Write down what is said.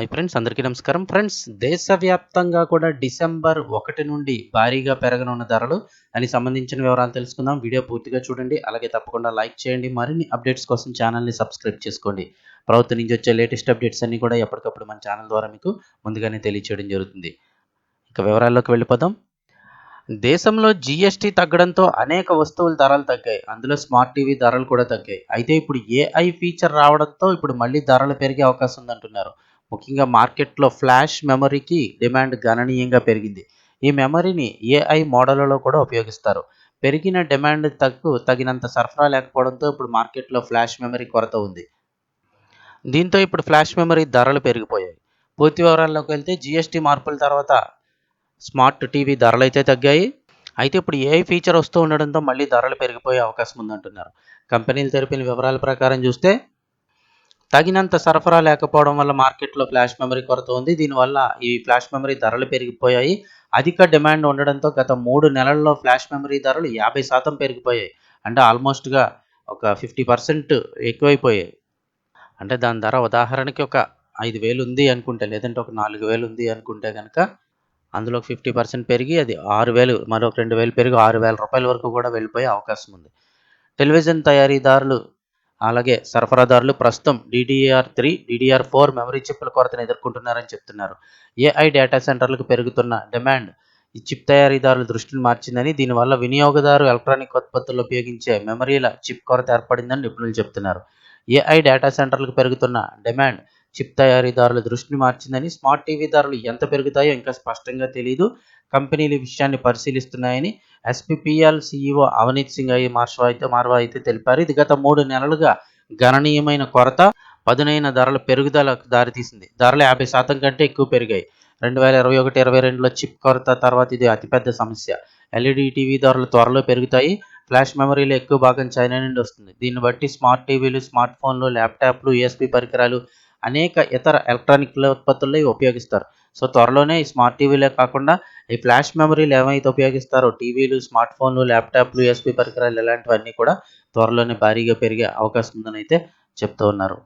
Hi friends అందరికీ నమస్కారం. Friends దేశవ్యాప్తంగా కూడా డిసెంబర్ ఒకటి నుండి భారీగా పెరగనున్న ధరలు అని సంబంధించిన వివరాలు తెలుసుకుందాం. వీడియో పూర్తిగా చూడండి. అలాగే తప్పకుండా లైక్ చేయండి. మరిన్ని అప్డేట్స్ కోసం ఛానల్ని సబ్స్క్రైబ్ చేసుకోండి. ప్రభుత్వం నుంచి వచ్చే లేటెస్ట్ అప్డేట్స్ అన్ని కూడా ఎప్పటికప్పుడు మన ఛానల్ ద్వారా మీకు ముందుగానే తెలియచేయడం జరుగుతుంది. ఇక వివరాల్లోకి వెళ్ళిపోదాం. దేశంలో జీఎస్టీ తగ్గడంతో అనేక వస్తువుల ధరలు తగ్గాయి. అందులో స్మార్ట్ టీవీ ధరలు కూడా తగ్గాయి. అయితే ఇప్పుడు ఏఐ ఫీచర్ రావడంతో ఇప్పుడు మళ్ళీ ధరలు పెరిగే అవకాశం ఉందంటున్నారు. ముఖ్యంగా మార్కెట్లో ఫ్లాష్ మెమరీకి డిమాండ్ గణనీయంగా పెరిగింది. ఈ మెమరీని ఏఐ మోడళ్ళలో కూడా ఉపయోగిస్తారు. పెరిగిన డిమాండ్ తగ్గు తగినంత సరఫరా లేకపోవడంతో ఇప్పుడు మార్కెట్లో ఫ్లాష్ మెమరీ కొరత ఉంది. దీంతో ఇప్పుడు ఫ్లాష్ మెమరీ ధరలు పెరిగిపోయాయి. పూర్తి వివరాల్లోకి వెళ్తే జిఎస్టీ మార్పుల తర్వాత స్మార్ట్ టీవీ ధరలు అయితే తగ్గాయి. అయితే ఇప్పుడు ఏఐ ఫీచర్ వస్తూ ఉండడంతో మళ్ళీ ధరలు పెరిగిపోయే అవకాశం ఉందంటున్నారు. కంపెనీలు తెలిపిన వివరాల ప్రకారం చూస్తే తగినంత సరఫరా లేకపోవడం వల్ల మార్కెట్లో ఫ్లాష్ మెమరీ కొరత ఉంది. దీనివల్ల ఈ ఫ్లాష్ మెమరీ ధరలు పెరిగిపోయాయి. అధిక డిమాండ్ ఉండడంతో గత మూడు నెలల్లో ఫ్లాష్ మెమరీ ధరలు యాభై శాతం పెరిగిపోయాయి. అంటే ఆల్మోస్ట్గా ఒక ఫిఫ్టీ పర్సెంట్ ఎక్కువైపోయాయి. అంటే దాని ధర ఉదాహరణకి ఒక ఐదు వేలు ఉంది అనుకుంటే లేదంటే ఒక నాలుగు వేలు ఉంది అనుకుంటే కనుక అందులో ఫిఫ్టీ పర్సెంట్ పెరిగి అది ఆరు వేలు మరొక రెండు వేలు పెరిగి ఆరు వేల రూపాయల వరకు కూడా వెళ్ళిపోయే అవకాశం ఉంది. టెలివిజన్ తయారీదారులు అలాగే సరఫరాదారులు ప్రస్తుతం DDR three DDR four memory చిప్ల కొరతను ఎదుర్కొంటున్నారని చెప్తున్నారు. ఏఐ డేటా సెంటర్లకు పెరుగుతున్న డిమాండ్ ఈ చిప్ తయారీదారుల దృష్టిని మార్చిందని దీనివల్ల వినియోగదారు ఎలక్ట్రానిక్ ఉత్పత్తుల్లో ఉపయోగించే మెమరీల చిప్ కొరత ఏర్పడిందని నిపుణులు చెప్తున్నారు. ఏఐ డేటా సెంటర్లకు పెరుగుతున్న డిమాండ్ చిప్ తయారీదారుల దృష్టిని మార్చిందని స్మార్ట్ టీవీ ధరలు ఎంత పెరుగుతాయో ఇంకా స్పష్టంగా తెలియదు కంపెనీలు విషయాన్ని పరిశీలిస్తున్నాయని ఎస్పీపీఎల్ సీఈఓ అవనీత్ సింగ్ అయ్యి మార్షవా అయితే మార్వా అయితే తెలిపారు. ఇది గత మూడు నెలలుగా గణనీయమైన కొరత. పదునైన ధరల పెరుగుదలకు దారితీసింది. ధరలు యాభై శాతం కంటే ఎక్కువ పెరిగాయి. రెండు వేల ఇరవై ఒకటి ఇరవై రెండులో చిప్ కొరత తర్వాత ఇది అతిపెద్ద సమస్య. ఎల్ఈడి టీవీ ధరలు త్వరలో పెరుగుతాయి. ఫ్లాష్ మెమరీలో ఎక్కువ భాగం చైనా నుండి వస్తుంది. దీన్ని బట్టి స్మార్ట్ టీవీలు స్మార్ట్ ఫోన్లు ల్యాప్టాప్లు యూఎస్పీ పరికరాలు అనేక ఇతర ఎలక్ట్రానిక్ ఉత్పత్తుల్లో ఇవి ఉపయోగిస్తారు. సో త్వరలోనే ఈ స్మార్ట్ టీవీలే కాకుండా ఈ ఫ్లాష్ మెమరీలు ఏమైతే ఉపయోగిస్తారో టీవీలు స్మార్ట్ ఫోన్లు ల్యాప్టాప్లు ఎస్పీ పరికరాలు ఇలాంటివన్నీ కూడా త్వరలోనే భారీగా పెరిగే అవకాశం ఉందని అయితే చెప్తూ ఉన్నారు.